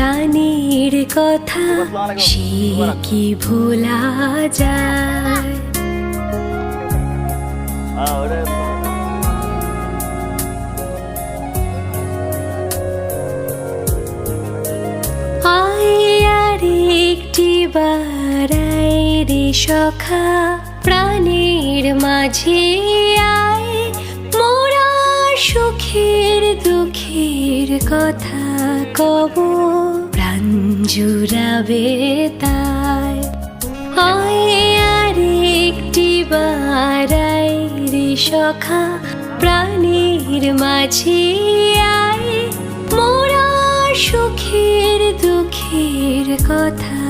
প্রাণীর কথা সে কি ভোলা যায়? একটি বারাই রে সখা প্রাণীর মাঝে আয়। সুখের দুঃখের কথা কব প্রাণ জুড়াবে তাই আয় আর একটি বারাই রে সখা, প্রাণীর মাঝে আয়। মোরা সুখের দুঃখের কথা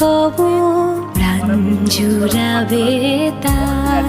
কব প্রাণ জুড়াবে তাই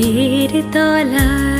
বকুলের তলায়।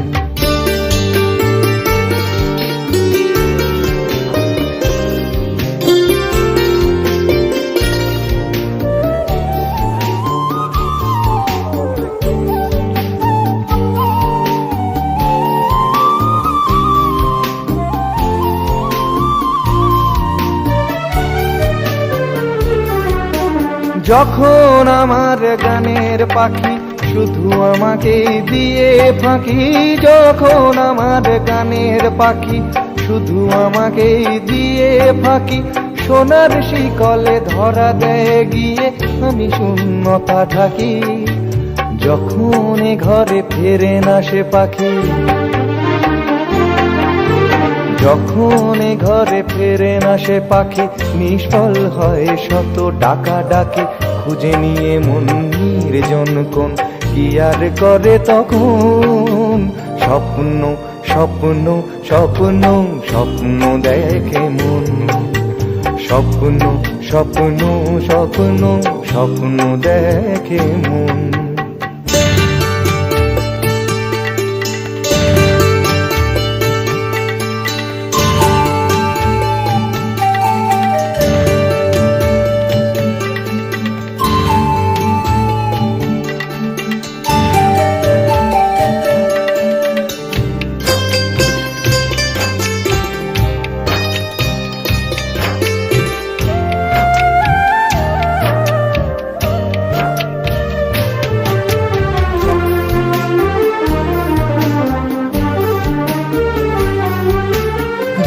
যখন আমার গানের পাখি শুধু আমাকে দিয়ে ফাঁকি, যখন আমার গানের পাখি শুধু আমাকে দিয়ে ফাঁকি, সোনার শিকলে ধরা দেয় গিয়ে আমি শূন্যতা থাকি যখন ঘরে ফেরে না সে পাখি যখন ঘরে ফেরে না সে পাখি, নিষ্ফল হয় শত ডাকা ডাকি খুঁজে নিয়ে মন নির্জন কোন, কি আর করে তখন? স্বপ্ন স্বপ্ন স্বপ্ন স্বপ্ন দেখে মন। স্বপ্ন স্বপ্ন স্বপ্ন স্বপ্ন দেখে মন।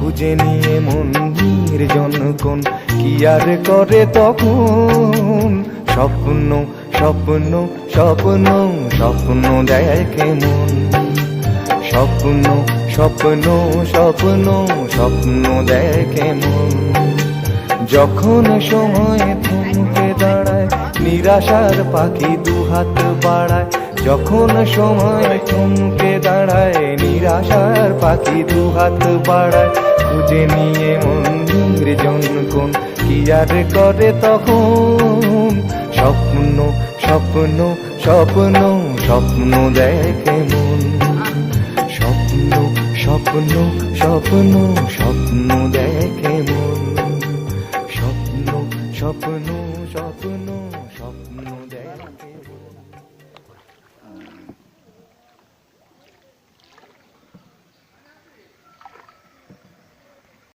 খুঁজে নিয়ে মন নির্জন কোন কি আর করে তখন? স্বপ্ন স্বপ্ন স্বপ্ন স্বপ্ন দেখে মন স্বপ্ন স্বপ্ন স্বপ্ন স্বপ্ন দেখে মন যখন সময় থমকে দাঁড়ায়, নিরাশার পাখি দু দুহাত বাড়ায়, যখন সময় থমকে দাঁড়ায়, নিরাশার পাখি দু দুহাত বাড়ায় খুঁজে নিয়ে মন নির্জন কোন কি আর করে তখন? স্বপ্ন স্বপ্ন স্বপ্ন স্বপ্ন দেখে মন। স্বপ্ন স্বপ্ন স্বপ্ন স্বপ্ন দেখে মন। স্বপ্ন স্বপ্ন স্বপ্ন স্বপ্ন